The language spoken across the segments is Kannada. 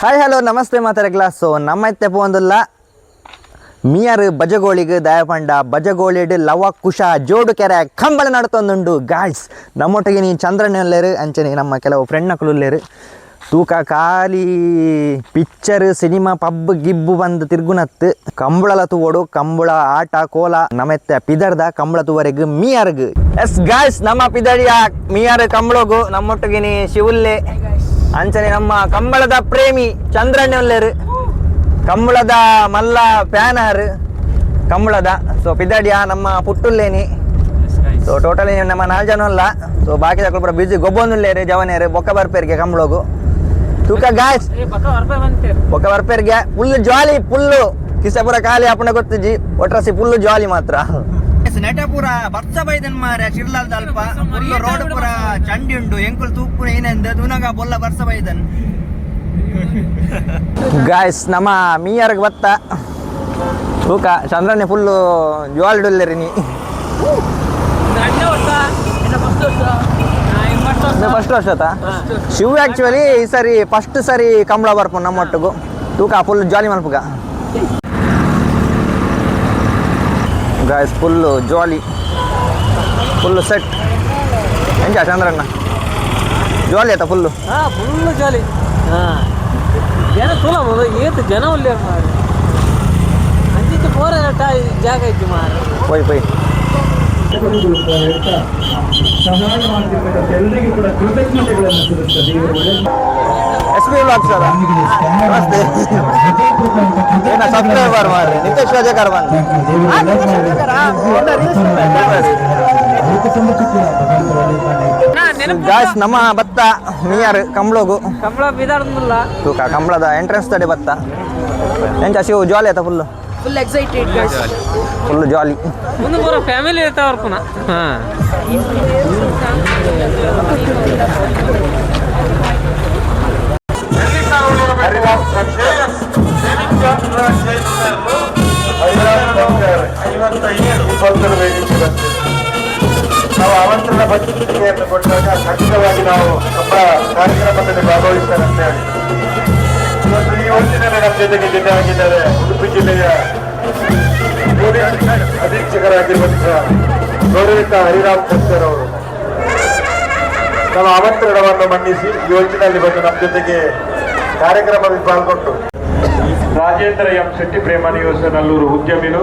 ಹಾಯ್ ಹಲೋ ನಮಸ್ತೆ ಮಾತಾಡಕ್ಲ ಸೊ ನಮ್ಮ ಇತ್ತೆ ಪೋಂದಿಲ್ಲ ಮಿಯರ್ ಬಜಗೋಳಿಗೆ ದಯಪಂಡ ಬಜಗೋಳಿಡ್ ಲವ ಕುಶ, ಜೋಡು ಕೆರೆ, ಕಂಬಳ ನಡ್ತೊಂದುಂಡು ಗಾಯ್ಸ್ ನಮ್ಮೊಟ್ಟಿಗೆ ನೀ ಚಂದ್ರನಲ್ಲೇರು ಅಂಚನೆ ನಮ್ಮ ಕೆಲವು ಫ್ರೆಂಡ್ ನಕಲುಲ್ಲೇರು ತೂಕ ಖಾಲಿ ಪಿಕ್ಚರ್ ಸಿನಿಮಾ ಪಬ್ ಗಿಬ್ಬು ಬಂದು ತಿರ್ಗುನತ್ತು. ಕಂಬಳಲ ತೂವೋಡು ಕಂಬಳ, ಆಟ, ಕೋಲ ನಮೆತ್ತೆ ಪಿದರ್ದ ಕಂಬಳ ತೂವರೆಗ್ ಮಿಯರ್ಗ್. ಎಸ್ ಗಾಯ್ಸ್ ನಮ್ಮ ಪಿದಡಿಯ ಮಿಯರ್ ಕಂಬಳಗು, ನಮ್ಮೊಟ್ಟಿಗೆ ನೀ ಶಿವುಲ್ಲೆ. ಅಂಚನೆ ನಮ್ಮ ಕಂಬಳದ ಪ್ರೇಮಿ ಚಂದ್ರಣ್ಣೊಲ್ಲೇರು ಕಂಬಳದ ಮಲ್ಲ ಪ್ಯಾನರ್ ಕಂಬಳದ. ಸೊ ಪಿದಾಡಿಯ ನಮ್ಮ ಪುಟ್ಟುಲ್ಲೇನಿ. ಸೊ ಟೋಟಲಿ ನಮ್ಮ ನಾಲ್ಕು ಜನ ಅಲ್ಲ. ಸೊ ಬಾಕಿ ಕೂಡ ಬಿಜಿ ಗೊಬ್ಬೊಂದುಲ್ಲೇರು ಜವನೇರು ಬೊಕ್ಕ ಬರ್ಪೇರಿಗೆ ಕಂಬಳಗು. ತೂಕ ಗಾಯ್ಸ್ ಬೊಕ್ಕ ಬರ್ಪೇರಿಗೆ ಫುಲ್ ಜಾಲಿ ಫುಲ್ಲು ಕಿಸಪುರ ಖಾಲಿ ಅಪ್ಪನ ಗೊತ್ತಿಜ್ಜಿ. ಒಟ್ರಸಿ ಫುಲ್ಲು ಜಾಲಿ ಮಾತ್ರ. ನಟಪುರ ಬರ್ಸ ಬೈದನ್ ಮಾರ ಚಿರ್ಲಾಲ್ ದಲ್ಪ ಫುಲ್ ರೋಡ್ ಪೂರ ಚಂಡಿ ಉಂಡು ಎಂಕುಲ್ ತೂಪುರ ಏನೆಂದ ದುನಗ ಬೊಲ್ಲ ಬರ್ಸ ಬೈದನ್ ಗಾಯ್ಸ್ ನಮ್ಮ ಮೀಯರ್ಗೆ ಬತ್ತ. ತೂಕ ಚಂದ್ರನೇ ಫುಲ್ಲು ಜ್ವಾಲ್ಡುಲ್ಲೆರಿ ನೀ. ಫಸ್ಟ್ ವರ್ಷ ಆತ ಶಿವ್ ಆಕ್ಚುಲಿ ಈ ಸರಿ ಫಸ್ಟ್ ಸರಿ ಕಂಬಳ ಬರ್ಪು ನಮ್ಮೊಟ್ಟಿಗೂ. ತೂಕ full jolly ಮಲ್ಪುಗ. Guys full jolly full set ಹೆಂಗ ಚಂದ್ರಣ್ಣ ಜಾಲಿ ಆಯ್ತಾ ಫುಲ್ಲು ಹಾ ಫುಲ್ಲು ಜಾಲಿ ಹಾ. ಜನ ತುಲ ಏತು ಜನ ಒಳ್ಳೆ ಮಾರು ಅಂಚಿತ್ತು ಪೋರ ಜಾಗ ಇತ್ತು ಮಾರು ಪೋಯ್ ಪೋಯ್. ಸಹಾಯ ಮಾಡ್ತಿರ್ತಕ್ಕಂಥ ಎಲ್ಲರಿಗೂ ಕೂಡ ಕೃತಜ್ಞತೆಗಳನ್ನು ಒಳ್ಳೆ ಎಸ್ ಪಿ ಬ್ಲಾಗ್ಸ್ ಅದ ನಮಸ್ತೆ. ಏನ ಸಬ್ಸ್ಕ್ರೈಬರ್ ಮಾಡ್ರಿ? ನಿತೇಶ್ ರಾಜಕರ್ ಬಂದು ಗಾಯ್ಸ್ ನಮ್ಮ ಭತ್ತ ನಿಯರ್ ಕಂಬಳಗು. ಕಂಬಳ ಬಿದಾಡ್ದಿಲ್ಲ ತೂಕ ಕಂಬಳದ ಎಂಟ್ರೆನ್ಸ್ ತಡೆ ಭತ್ತ. ಎಂಚ ಶಿವು ಜಾಲಿ ಆಯ್ತಾ full full excited full jolly ಮುಂದೆ ಬರೋ ಫ್ಯಾಮಿಲಿ ಇರ್ತಾವ್ರ ಪುನಃ ಹಾ ಪತ್ರಿಕೆಯನ್ನು ಕೊಟ್ಟಾಗ ಖಂಡಿತವಾಗಿ ನಾವು ನಮ್ಮ ಕಾರ್ಯಕ್ರಮದಲ್ಲಿ ಭಾಗವಹಿಸ್ತಾರೆ ಅಂತ ಹೇಳಿ. ಇವತ್ತು ಈ ಹೊತ್ತಿನಲ್ಲಿ ನಮ್ಮ ಜೊತೆಗೆ ಜೊತೆ ಆಗಿದ್ದಾರೆ ಉಡುಪಿ ಜಿಲ್ಲೆಯ ಅಧೀಕ್ಷಕರಾಗಿರುವಂತಹ ಗೌರವಿತ ಹರಿರಾಮ್ ಶಂಕರ್ ಅವರು. ನಮ್ಮ ಆಮಂತ್ರಣವನ್ನು ಮನ್ನಿಸಿ ಈ ಯೋಜನೆಯಲ್ಲಿ ಬಂದು ನಮ್ಮ ಜೊತೆಗೆ ಕಾರ್ಯಕ್ರಮದಲ್ಲಿ ಪಾಲ್ಗೊಂಡು. ರಾಜೇಂದ್ರ ಎಂ ಶೆಟ್ಟಿ ಪ್ರೇಮ ನಿವಾಸ, ನಲ್ಲೂರು ಉದ್ಯಮಿಗಳು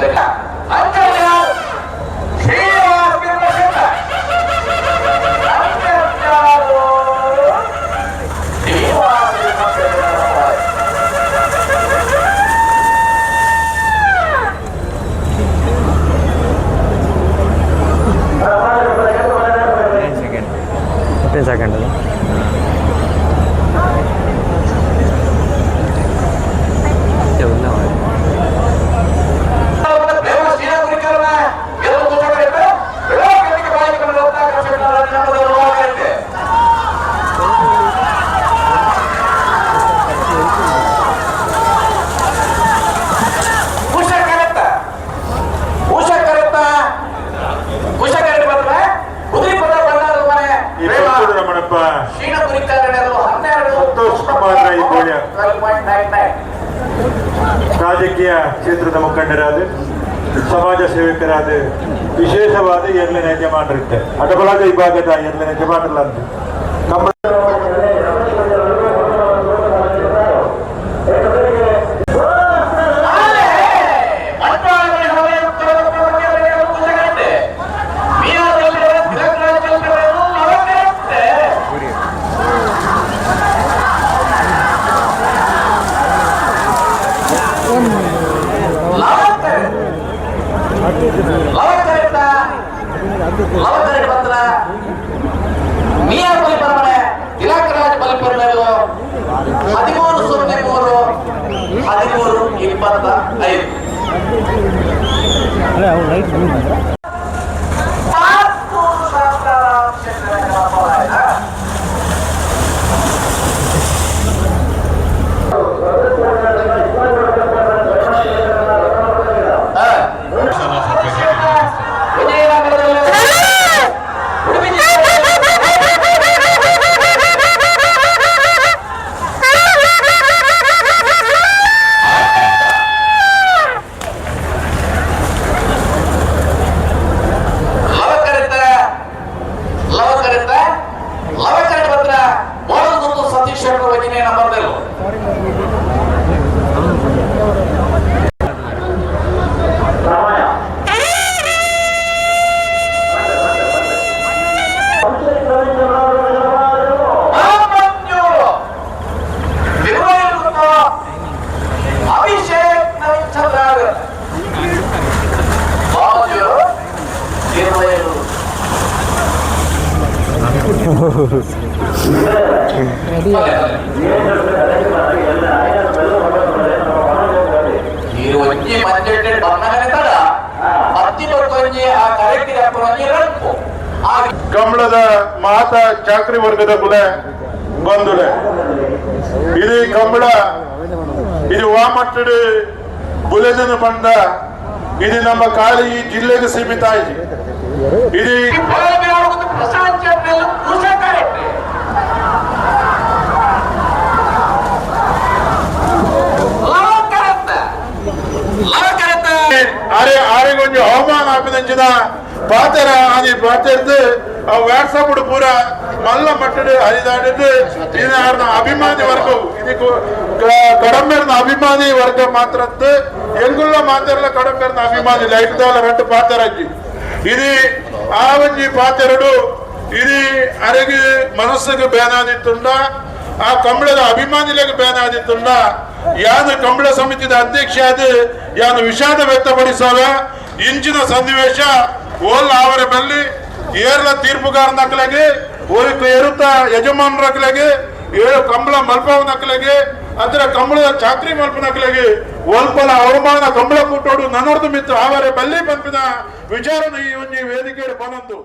করে খান ರಾಜಕೀಯ ಕ್ಷೇತ್ರದ ಮುಖಂಡರಾದ ಸಮಾಜ ಸೇವಕರಾದ ವಿಶೇಷವಾದ ಎರಡನೇ ಯಜಮಾನರಿದ್ದೆ ಅಡಬಲಾದ ವಿಭಾಗದ ಎರಡನೇ ಯಜಮಾನರಲ್ಲ ನಮ್ಮ ಲವಕರಿತ ಲವಕರಿ ಪತ್ರ ಮಿಯಾರ್ ಬಲಿಪರಮನೆ ತಿಲಕ್ ರಾಜ್ ಬಲಿಪರಮೆಲು ಹದಿಮೂರು ಸೊನ್ನೆ ಮೂರು ಹದಿಮೂರು ಇಪ್ಪತ್ತ ಐದು রিক্সা করে কিনে নাম্বার দেবো। మీరు వచ్చి మంచి బంధంగానే తడ మత్తి పడుకొని ఆ కరెక్ట్ చెప్పని రంపు ఆ ಕಂಬಳದ ಮಾತ ಚಾಕ್ರಿ ವರ್ಗದ ಕುಲ ಬಂಧುಲೆ ಇದು ಕಂಬಳ ಇದು ವಾಮಟ್ಟಡು ಬುಲೆದನು ಬಂದ ಇದು ನಮ್ಮ ಕಾಳಿ ಈ ಜಿಲ್ಲೆಗೆ ಸೀಮಿತ ಆಯ್ತು ಇದು ಪಾತೆರ ಆದಿ ಪಾತೆರ್ದು ಆ ವಾಟ್ಸಪ್ ಪೂರ ಮಲ್ಲ ಮಟ್ಟಡು ಹರಿದಾಡಿದ್ದು ಇದು ಆರ್ನ ಅಭಿಮಾನಿ ವರ್ಗ ಇದು ಕಡಂಬೆರ್ನ ಅಭಿಮಾನಿ ವರ್ಗ ಮಾತ್ರ ಎಂಗುಲ್ಲ ಮಾತೆರ್ಲ ಕಡಂಬೆರ್ನ ಅಭಿಮಾನಿ ಲೈಟ್ ದಾಲ ರೆಟ್ಟು ಪಾತೆರಜ್ಜಿ ಇದು ಆ ಒಂಜಿ ಪಾತೆರಡು ಇದು ಅರೆಗೆ ಮನಸ್ಸಿಗೆ ಬೇನಾದಿತ್ತುಂಡ ಆ ಕಂಬಳದ ಅಭಿಮಾನಿಗಳಿಗೆ ಬೇನಾದಿತ್ತುಂಡ ಯಾನು ಕಂಬಳ ಸಮಿತಿದ ಅಧ್ಯಕ್ಷ ಆದ ಯಾನು ವಿಷಾದ ವ್ಯಕ್ತಪಡಿಸೋವ ಇಂಚಿನ ಸನ್ನಿವೇಶ ಓಲ್ ಅವರ ಬಲ್ಲಿ ಏರ್ಲ ತೀರ್ಪುಗಾರ ನಕಲೆಗೆ ಓರಿಕ ಏರುತ್ತ ಯಜಮಾನ್ ನಕಲೆಗೆ, ಏಳು ಕಂಬಳ ಮಲ್ಪವ ನಕಲೆಗೆ, ಅದರ ಕಂಬಳದ ಚಾಕ್ರಿ ಮಲ್ಪ ನಕಲೆಗೆ ಒಲ್ಪಲ ಅವಮಾನ ಕಂಬಳ ಕೂಟೋಡು ನನ್ನೊರ್ದು ಮಿತ್ರ ಅವರ ಬಲ್ಲಿ ಪಂಪಿನ ವಿಚಾರನ ಈ ವೇದಿಕೆಯಲ್ಲಿ ಬಂದಂತು.